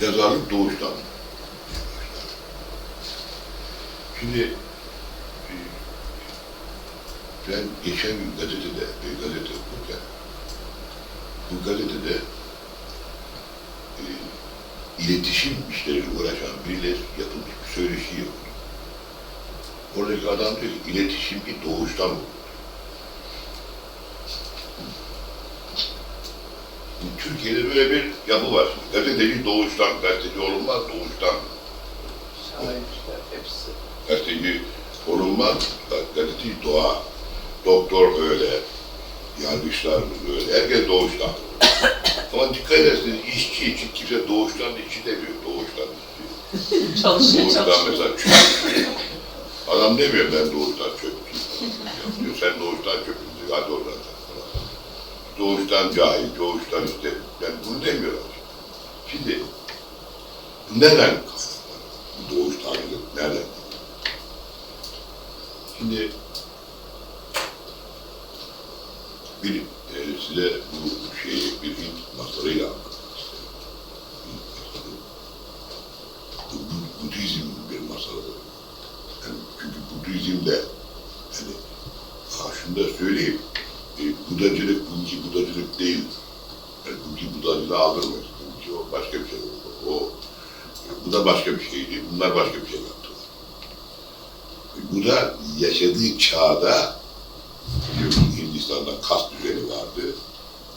yazarlık doğuştan. Şimdi e, ben geçen gün gazetede, bir gazete okurken bu gazetede e, iletişim işleriyle uğraşan biriyle yapılmış bir söyleşi yok. Oradaki adam diyor ki iletişim bir doğuştan olur. Türkiye'de böyle bir yapı var. Gazeteci doğuştan, gazeteci olunmaz doğuştan. Şairler hepsi. Gazeteci olunmaz, gazeteci doğa. Doktor öyle, yargıçlar öyle, herkes doğuştan. Ama dikkat ederseniz işçi için kimse doğuştan işçi demiyor, doğuştan işçi. Çalışıyor Doğuştan çalışıyor. mesela çöpçü. Adam demiyor ben doğuştan çöpçü. diyor sen doğuştan çöpçü, hadi oradan. Doğuştan cahil, doğuştan işte, ben bunu demiyorum. Şimdi, kaynaklanıyor? Bu doğuştanlık nereden? Şimdi, bir, e, size bu şeyi bir Hint masalıyla. Bu, bu Budizm bir masalı. Yani çünkü Budizm'de hani ha şunu da söyleyeyim. E, Budacılık bugünkü Budacılık değil. Yani bugünkü Budacılığı aldırmaz. Bugünkü o başka bir şey. O, o bu da başka bir şeydi. Bunlar başka bir şey yaptılar. Bu da yaşadığı çağda Hindistan'da kast düzeni vardı.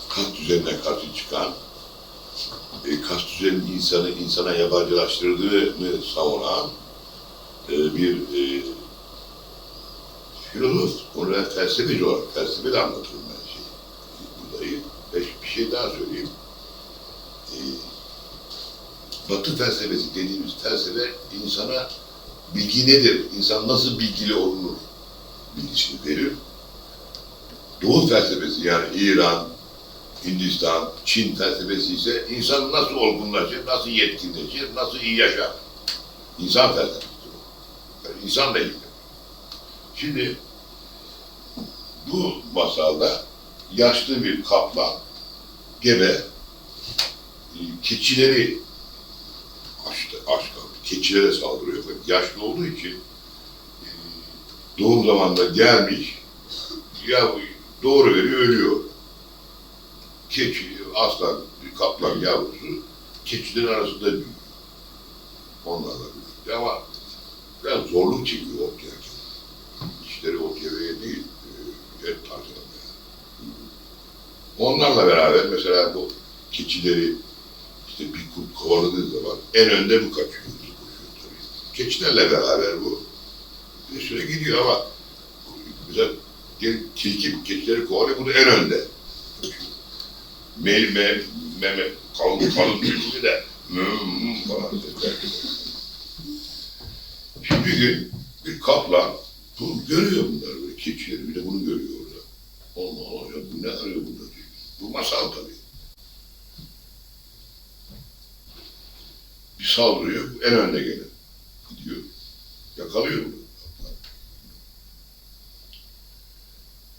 Kast düzenine karşı çıkan e, kast düzeninin insanı insana yabancılaştırdığını savunan e, bir e, filozof, onu felsefeci olarak, felsefeyle anlatırım ben şey, buradayı. Ve bir şey daha söyleyeyim. E, Batı felsefesi dediğimiz felsefe insana bilgi nedir, insan nasıl bilgili olunur bilgisini verir. Doğu felsefesi yani İran, Hindistan, Çin felsefesi ise insan nasıl olgunlaşır, nasıl yetkinleşir, nasıl iyi yaşar. İnsan felsefesi bu. Yani insanla ilgili. Şimdi bu masalda yaşlı bir kaplan gebe e, keçileri açtı, aç kaldı. Keçilere saldırıyor. Yaşlı olduğu için e, doğum zamanında gelmiş ya doğru veriyor ölüyor. Keçi, aslan, kaplan yavrusu keçilerin arasında büyüyor. Onlarla büyüyor. Ama biraz zorluk çekiyor ortaya. İşleri ortaya verir değil, e, et parçalamaya. Onlarla beraber mesela bu keçileri işte bir kurt kovaladığı zaman en önde bu kaçıyor. tabii. Keçilerle beraber bu bir süre gidiyor ama mesela tilki keçileri kovalıyor, bu da en önde. Me, me, meme, kalın kalın tilki de falan. Şimdi bir gün bir kaplan bu görüyor bunları böyle keçileri bir de bunu görüyor orada. Allah Allah ya bu ne arıyor diyor. Bu masal tabii. Bir saldırıyor en önde gelen. Gidiyor. Yakalıyor bunu.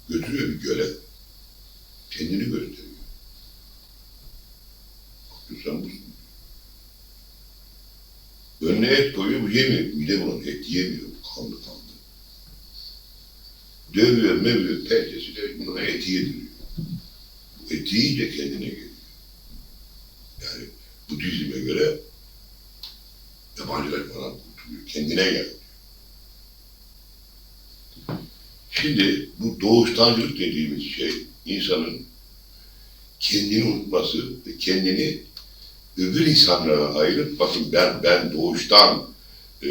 Götürüyor bir göle. Kendini gösteriyor. Bakıyor sen busun. Önüne et koyuyor, bu yemiyor. Mide bunun et yemiyor. Kanlı kanlı. Dövüyor, mövüyor, pençesiyle buna eti yediriyor. Bu eti yiyince kendine geliyor. Yani Budizm'e göre yabancılaşmadan kurtuluyor. Kendine geliyor. Şimdi bu doğuştancılık dediğimiz şey insanın kendini unutması ve kendini öbür insanlara ayırıp bakın ben ben doğuştan e,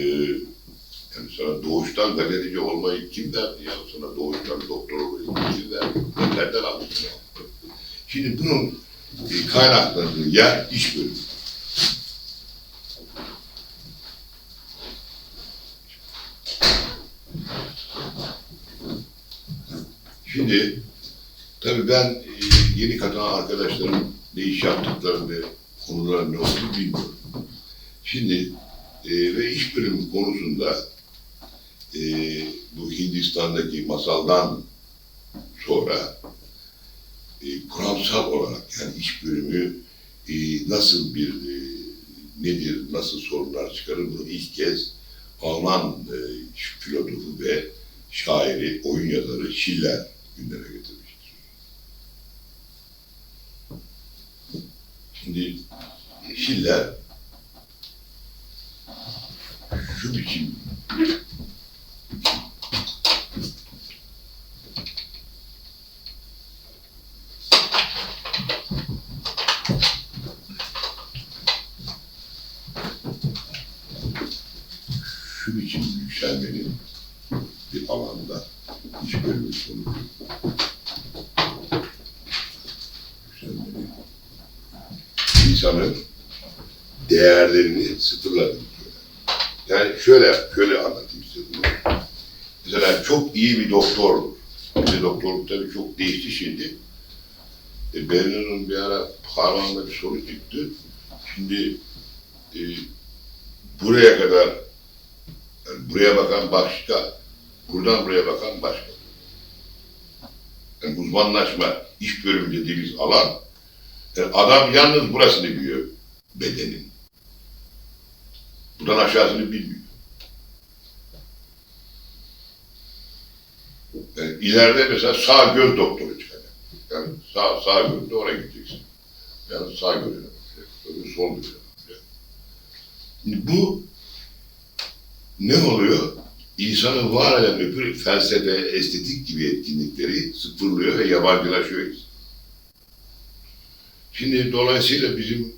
yani sana doğuştan gazeteci olmayı kim der ya sana doğuştan doktor olmayı kim? Ben nereden anladın ya? Şimdi bunun e, kaynaklandığı yer iş bölümü. Şimdi tabii ben e, yeni katılan arkadaşlarım ne iş yaptıklarını, konuların ne olduğunu bilmiyorum. Şimdi e, ve iş bölümü konusunda e, bu Hindistan'daki masaldan sonra e, kuramsal olarak yani iş bölümü e, nasıl bir e, nedir, nasıl sorunlar çıkarır bunu ilk kez Alman e, filozofu ve şairi, oyun yazarı Schiller gündeme getirmiştir. Şimdi Schiller şu biçim şu biçim yükselmenin bir alanda iş bölümü sonucu yükselmenin insanın değerlerini söyler. Yani şöyle, şöyle anlatayım size bunu. Mesela çok iyi bir doktor. Bir doktorluk tabii çok değişti şimdi. E, Berlin'in bir ara parmağında bir soru çıktı. Şimdi e, buraya kadar yani buraya bakan başka, buradan buraya bakan başka. Yani uzmanlaşma, iş bölümü dediğimiz alan, yani adam yalnız burasını biliyor bedenin. Buradan aşağısını bilmiyor. Yani ileride mesela sağ göz doktoru çıkacak. Yani sağ, sağ gözde oraya gideceksin. Yani sağ gözüne bakacak, sol gözüne bakacak. Şimdi bu ne oluyor? İnsanı var eden öbür felsefe, estetik gibi etkinlikleri sıfırlıyor ve yabancılaşıyor insan. Şimdi dolayısıyla bizim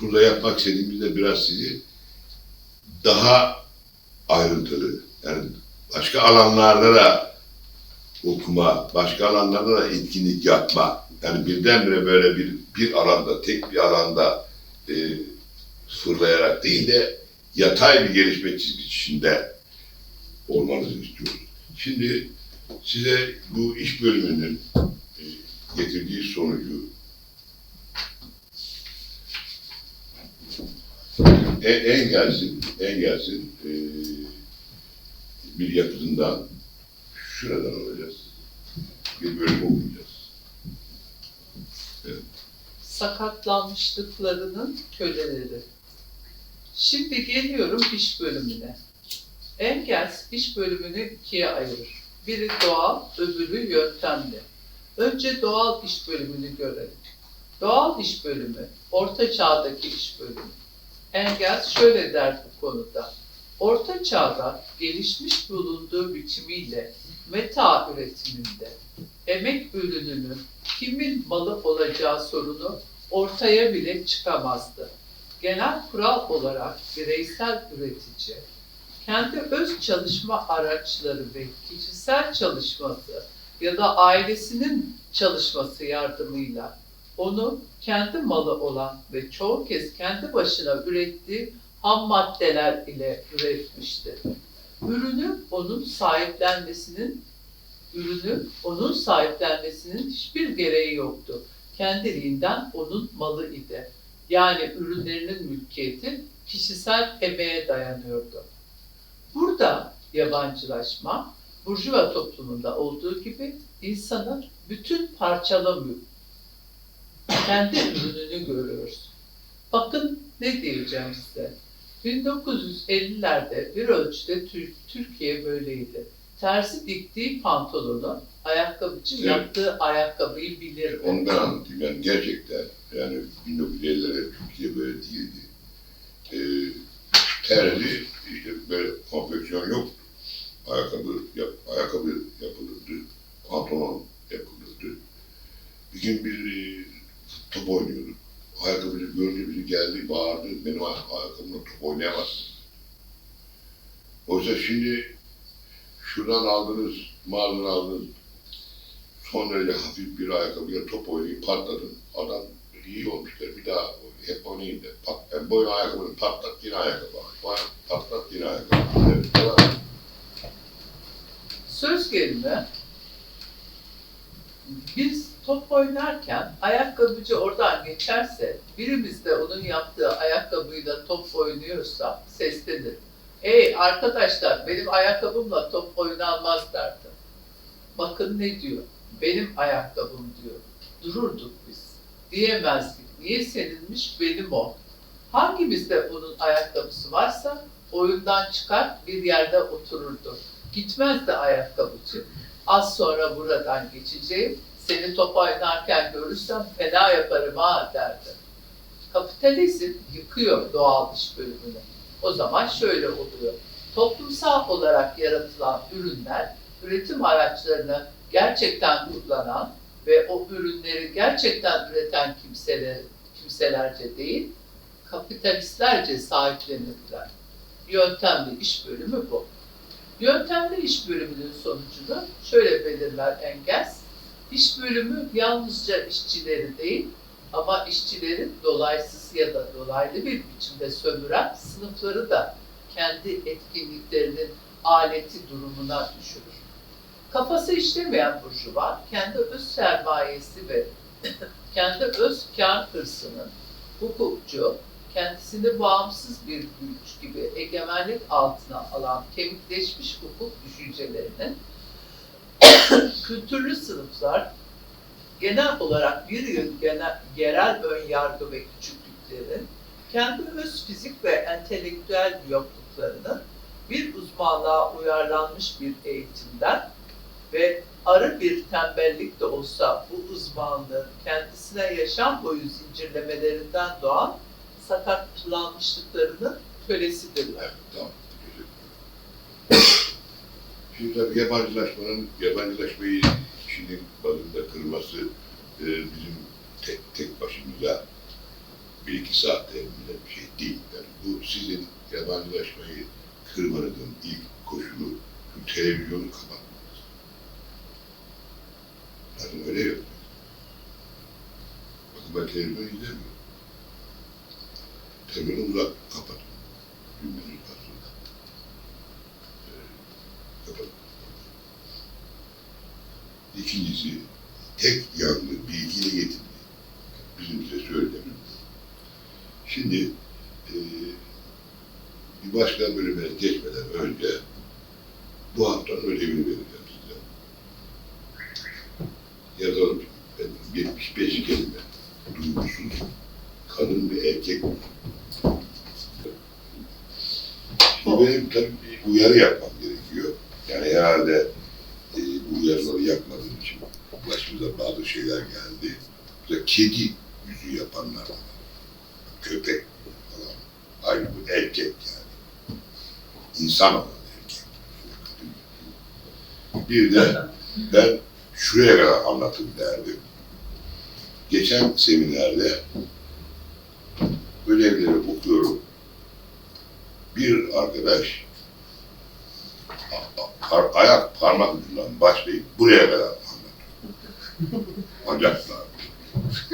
burada yapmak istediğimiz de biraz sizi daha ayrıntılı, yani başka alanlarda da okuma, başka alanlarda da etkinlik yapma. Yani birdenbire böyle bir, bir alanda, tek bir alanda e, fırlayarak değil de yatay bir gelişme çizgisinde olmanızı istiyoruz. Şimdi size bu iş bölümünün e, getirdiği sonucu e, en gelsin, en gelsin e, bir yapıtından şuradan alacağız. Bir bölüm okuyacağız. sakatlanmışlıklarının köleleri. Şimdi geliyorum iş bölümüne. Engels iş bölümünü ikiye ayırır. Biri doğal, öbürü yöntemli. Önce doğal iş bölümünü görelim. Doğal iş bölümü, orta çağdaki iş bölümü. Engels şöyle der bu konuda. Orta çağda gelişmiş bulunduğu biçimiyle meta üretiminde emek ürününün kimin malı olacağı sorunu ortaya bile çıkamazdı. Genel kural olarak bireysel üretici, kendi öz çalışma araçları ve kişisel çalışması ya da ailesinin çalışması yardımıyla onu kendi malı olan ve çoğu kez kendi başına ürettiği ham maddeler ile üretmiştir. Ürünü onun sahiplenmesinin ürünü onun sahiplenmesinin hiçbir gereği yoktu. Kendiliğinden onun malı idi. Yani ürünlerinin mülkiyeti kişisel emeğe dayanıyordu. Burada yabancılaşma, burjuva toplumunda olduğu gibi insanı bütün parçalamıyor. Kendi ürününü görüyoruz. Bakın ne diyeceğim size. 1950'lerde bir ölçüde Tür- Türkiye böyleydi. Tersi diktiği pantolonu, ayakkabıcı Evet. yaptığı ayakkabıyı bilirdi. Onu ben anlatayım. Yani gerçekten yani 1950'lerde Türkiye böyle değildi. Ee, terzi işte böyle konfeksiyon yok. Ayakkabı, yap, ayakkabı yapılırdı. Pantolon yapılırdı. Bir gün bir e, top oynuyorduk. Ayakkabıcı görünce bizi geldi, bağırdı. Benim ay- ayakkabımla top oynayamazsın. Oysa şimdi şuradan aldınız, mağazadan aldınız, son derece hafif bir ayakkabıyla top oynayıp patladın. Adam iyi olmuşlar bir daha hep oynayayım da. Pat, yani boyun ayakkabını patlat yine ayakkabı. Boyun patlat yine ayakkabı. Evet, devam. Söz gelimi biz top oynarken ayakkabıcı oradan geçerse birimiz de onun yaptığı ayakkabıyla top oynuyorsa seslenir. Ey arkadaşlar benim ayakkabımla top oynanmaz derdi. Bakın ne diyor. Benim ayakkabım diyor. Dururduk biz. Diyemezdik. Niye seninmiş benim o. Hangimizde onun ayakkabısı varsa oyundan çıkar bir yerde otururdu. Gitmezdi ayakkabıcı. Az sonra buradan geçeceğim. Seni top oynarken görürsem fena yaparım ha derdi. Kapitalizm yıkıyor doğal iş bölümünü. O zaman şöyle oluyor. Toplumsal olarak yaratılan ürünler üretim araçlarını gerçekten kullanan ve o ürünleri gerçekten üreten kimseler, kimselerce değil, kapitalistlerce sahiplenirler. Yöntemli iş bölümü bu. Yöntemli iş bölümünün sonucunu şöyle belirler Engels. İş bölümü yalnızca işçileri değil ama işçilerin dolaysız ya da dolaylı bir biçimde sömüren sınıfları da kendi etkinliklerinin aleti durumuna düşürür. Kafası işlemeyen burjuva kendi öz sermayesi ve kendi öz kar hırsının hukukçu, kendisini bağımsız bir güç gibi egemenlik altına alan kemikleşmiş hukuk düşüncelerinin kültürlü sınıflar genel olarak bir yıl genel, yerel ön yargı ve küçüklüklerin kendi öz fizik ve entelektüel yokluklarını bir uzmanlığa uyarlanmış bir eğitimden ve arı bir tembellik de olsa bu uzmanlığın kendisine yaşam boyu zincirlemelerinden doğan sakatlanmışlıklarının kölesidirler. Evet, tamam. Şimdi tabii yabancılaşmanın, yabancılaşmayı kişinin bazında kırması e, bizim tek, tek başımıza bir iki saatte bile bir şey değil. Yani bu sizin yabancılaşmayı kırmanızın ilk koşulu şu televizyonu kapatmanız. Zaten öyle yok. Bakın ben televizyon izlemiyorum. Televizyonu uzak kapatın. Cümleniz aslında. Ee, kapatın. İkincisi, tek yanlı bilgiyle getirdi. Bizim size söylediğimiz. Şimdi e, bir başka bölüme geçmeden önce bu haftanın ödevini vereceğim size. Yazalım. Ben 75 kelime. Duygusuz. Kadın ve erkek. Şimdi benim tabii bir uyarı yapmam gerekiyor. Yani herhalde e, bu uyarıları yapmadığım için başımıza bazı şeyler geldi. Mesela kedi yüzü yapanlar. Köpek falan. Aynı bu erkek yani. İnsan olan erkek. Bir de ben şuraya kadar anlatayım derdim. Geçen seminerde ödevleri okuyorum. Bir arkadaş ayak parmak ucundan başlayıp buraya kadar anlatıyor. Bacaklar.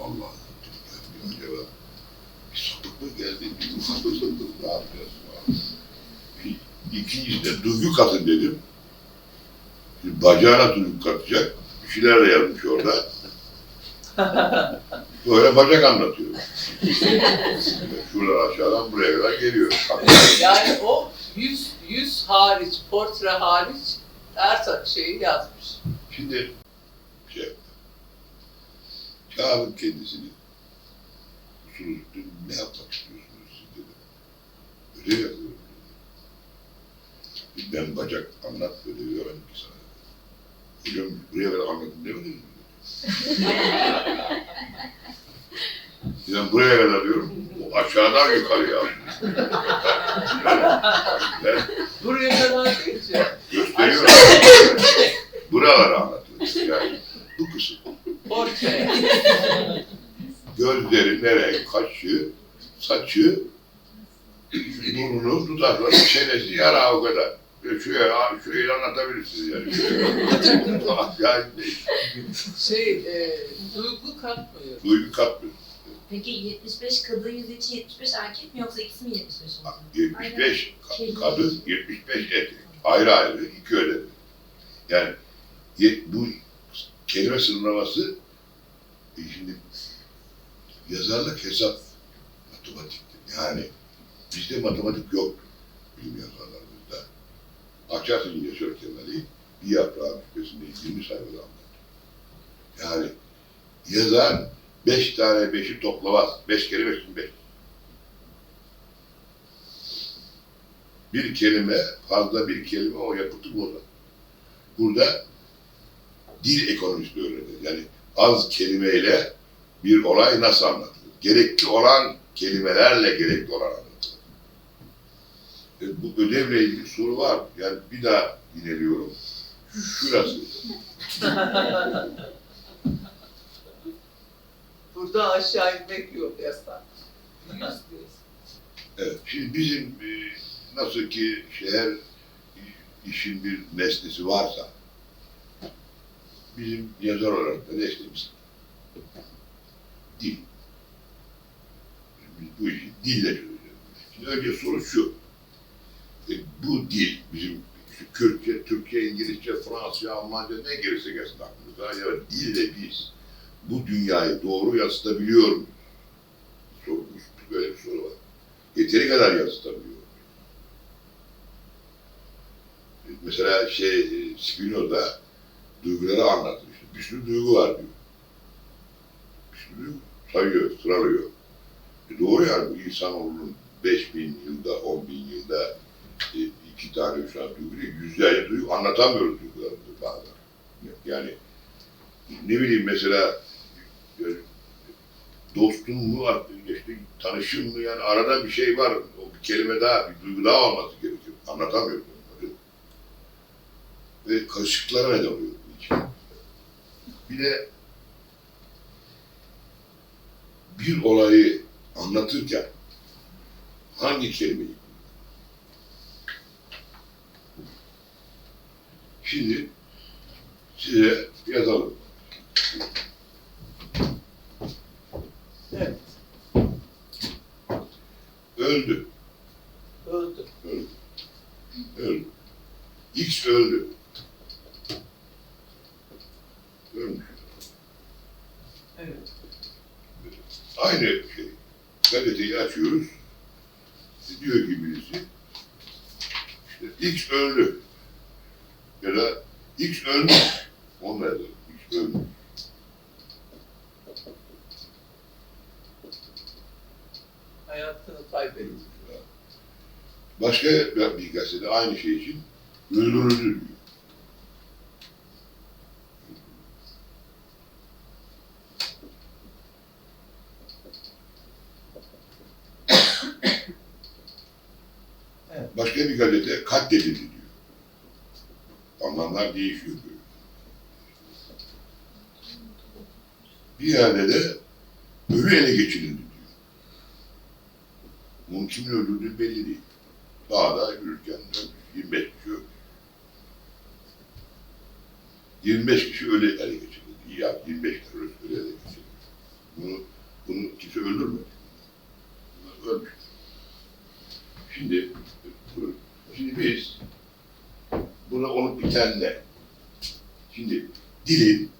Allah dedim, acaba bir sapık mı geldi, bir ufak mı ne yapacağız? Bir- İkincisi de duygu katın dedim. Şimdi bacağına duygu katacak. Bir şeyler de yazmış orada. Böyle bacak anlatıyor. Şuradan aşağıdan buraya kadar geliyor. Yani o yüz, yüz hariç, portre hariç her şeyi yazmış. Şimdi şey çağırın kendisini. Usulü ne yapmak istiyorsunuz siz dedi. Öyle yazıyorum dedi. Ben bacak anlat böyle diyorum ki sana. Hocam buraya kadar anlattım demediniz mi? Ben buraya kadar diyorum, o aşağıdan yukarıya. Ben Buraya kadar geçiyor. gösteriyorum. Buraları anlatıyorum. Yani bu kısım. Portre. Gözleri nereye, kaşı, saçı, burnu, dudakları, çenesi yara o kadar. Ve şuraya, şurayı anlatabilirsiniz yani. yani Şey, e, duygu katmıyor. duygu katmıyor. Peki 75 kadın yüzü için 75 erkek mi yoksa ikisi mi 75 olacak? 75 ka- kadın, 75 erkek. Ayrı ayrı iki ödevi. Yani bu kelime sınırlaması e, şimdi yazarlık hesap matematiktir. Yani bizde matematik yok bizim yazarlarımızda. Açarsın Yaşar Kemal'i bir yaprağın küpesinde 20 sayfada anlatır. Yani yazar Beş tane beşi toplamaz. Beş kere beş beş. Bir kelime, fazla bir kelime o yapıtı bozar. Burada dil ekonomisi öğrenir. Yani az kelimeyle bir olay nasıl anlatılır? Gerekli olan kelimelerle gerekli olan anlatılır. E, bu ödevle ilgili soru var. Yani bir daha yineliyorum. Şurası. Burada aşağı inmek yok yasak. Evet. Şimdi bizim e, nasıl ki şehir işin bir nesnesi varsa bizim yazar olarak da nesnemiz dil. Biz bu işi dille çözeceğiz. Şimdi önce soru şu. E, bu dil bizim işte Kürtçe, Türkçe, İngilizce, Fransızca, Almanca ne gelirse gelsin aklımıza. Ya dille biz bu dünyayı doğru yansıtabiliyor muyuz? Sorumuz. Böyle bir soru var. Yeteri kadar yansıtabiliyor. E, Mesela şey e, Spinoza duyguları anlatır. İşte bir sürü duygu var diyor. Bir sürü duygu sayıyor, sıralıyor. E doğru yani bu insanoğlunun 5000 yılda, 10 bin yılda e, iki tane, üç tane duygu değil, yüzlerce duygu anlatamıyoruz duygularımızı bazen. Yani ne bileyim mesela e, dostun mu, işte tanışın mı yani arada bir şey var. O bir kelime daha, bir duygu daha olması gerekiyor. Anlatamıyorum onları. Ve karışıklıklara neden oluyor. Bir de bir olayı anlatırken hangi kelimeyi Şimdi size yazalım. Evet. Öldü. Öldü. X öldü. Ölmüş. Evet. Aynı şey. Gazeteyi açıyoruz. Diyor ki birisi işte X öldü. Ya da X ölmüş. Onu da yazalım. X ölmüş. Hayatını kaybetti. Başka gazetede aynı şey için öldürüldü diyor. Başka bir gazete katledildi diyor. Anlamlar değişiyor böyle. Bir yerde de ölü ele geçirildi diyor. Bunun kimin öldürdüğü belli değil. Dağda yürürken ölmüş. 25 kişi ölmüş. 25 kişi ölü ele geçirildi. Ya 25 terörist ölü ele geçirildi. Bunu, bunu kimse öldürmedi. Bunlar ölmüş. Şimdi, şimdi biz buna olup bitenle şimdi dilin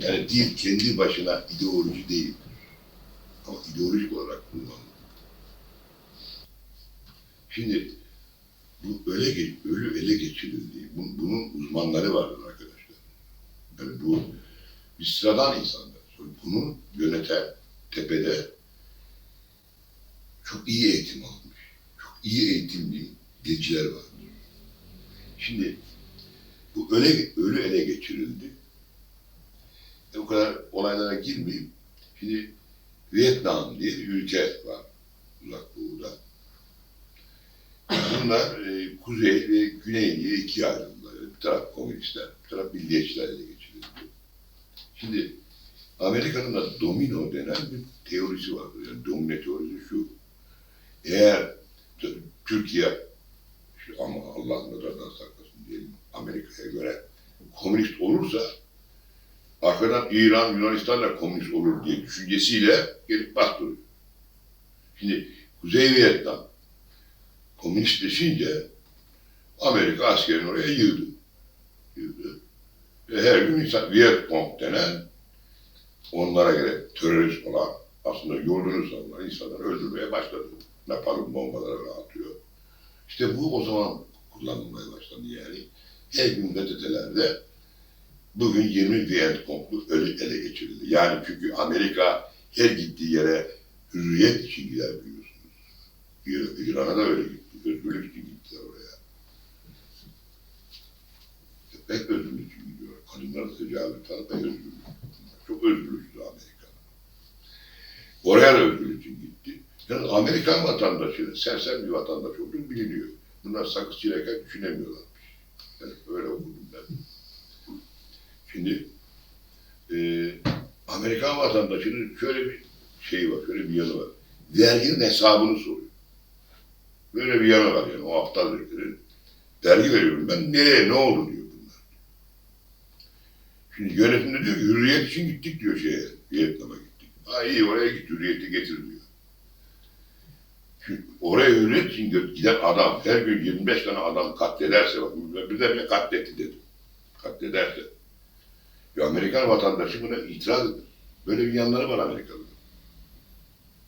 yani dil kendi başına ideoloji değil. Ama ideolojik olarak kullanılır. Şimdi bu öyle ge- ölü ele geçirildiği, bu- bunun uzmanları vardır arkadaşlar. Yani bu biz sıradan insanlar. Bunu yöneten tepede çok iyi eğitim almış, çok iyi eğitimli geçiler var. Şimdi bu öyle ölü ele geçirildi. E, o kadar olaylara girmeyeyim. Şimdi Vietnam diye bir ülke var uzak doğuda. Bunlar e, kuzey ve güney diye ikiye ayrıldılar. Bir taraf komünistler, bir taraf milliyetçiler ele geçirildi. Şimdi Amerika'nın da domino denen bir teorisi var. Yani domino teorisi şu. Eğer Türkiye, işte ama Allah nazardan saklasın diyelim Amerika'ya göre komünist olursa arkadan İran, Yunanistan da komünist olur diye düşüncesiyle gelip bastırıyor. Şimdi Kuzey Vietnam komünistleşince Amerika askerini oraya yığdı. Yığdı. Ve her gün insan Vietcong denen onlara göre terörist olan aslında yurdunu savunan insanları öldürmeye başladı. Napalm bombaları atıyor. İşte bu o zaman kullanılmaya başladı yani. Her gün gazetelerde bugün 20 Vietcong'lu ölü ele geçirildi. Yani çünkü Amerika her gittiği yere hürriyet için gider biliyorsunuz. İran- İran'a da öyle gitti. Özgürlük için gittiler oraya. Pek özgürlük için gidiyor. Kadınlar tecavüz falan pek özgürlük. Çok özgürlükçü Amerika. Oraya da özgürlük için gitti. Yani Amerikan vatandaşı, sersem bir vatandaş olduğu biliniyor. Bunlar sakız çiğnerken düşünemiyorlarmış. Yani öyle okudum ben. Şimdi e, Amerikan vatandaşının şöyle bir şeyi var, şöyle bir yanı var. Verginin hesabını soruyor. Böyle bir yanı var yani o aptal heriflerin. Vergi veriyorum ben, nereye, ne oldu diyor bunlar. Şimdi yönetimde diyor ki hürriyet için gittik diyor şeye, Vietnam'a gittik. Ha iyi oraya git, hürriyeti getir diyor. Çünkü oraya hürriyet için giden adam her gün 25 tane adam katlederse, bak bir de katletti dedim. Katlederse. Bir Amerikan vatandaşı buna itiraz eder. Böyle bir yanları var Amerikalıların.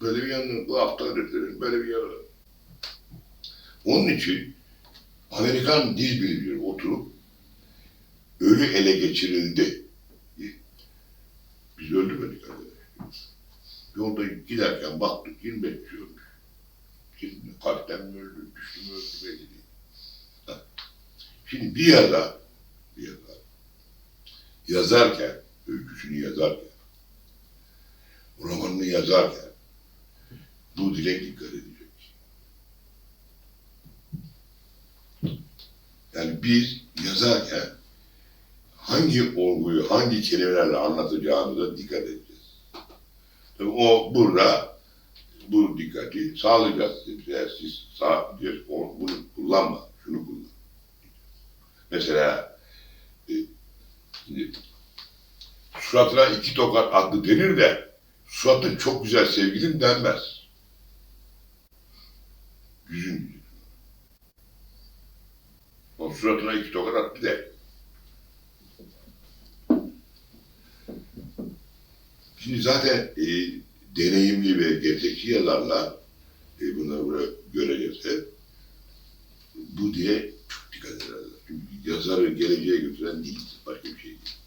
Böyle bir yanları, bu heriflerin böyle bir yanı var. Onun için Amerikan dil bilimcileri oturup ölü ele geçirildi. Biz öldürmedik arkadaşlar. Yolda giderken baktık 25 kişi ölmüş. Kim kalpten mi öldü, düştü mü öldü belli değil. Şimdi bir yazar, bir yazar yazarken, öyküsünü yazarken, romanını yazarken bu dile dikkat edecek. Yani biz yazarken hangi olguyu, hangi kelimelerle anlatacağımıza dikkat edeceğiz. Tabii o burada bu dikkati sağlayacağız. Eğer siz sağ, diyor, bunu kullanma, şunu kullan. Mesela e, şimdi, suratına iki tokat attı denir de suratın çok güzel sevgilim denmez. Yüzün güzel. O suratına iki tokat attı der. Şimdi zaten e, deneyimli ve gerçekçi yazarlar e, bunları buraya göreceğiz hep. Bu diye çok dikkat ederler. Çünkü yazarı geleceğe götüren değil, başka bir şey değil.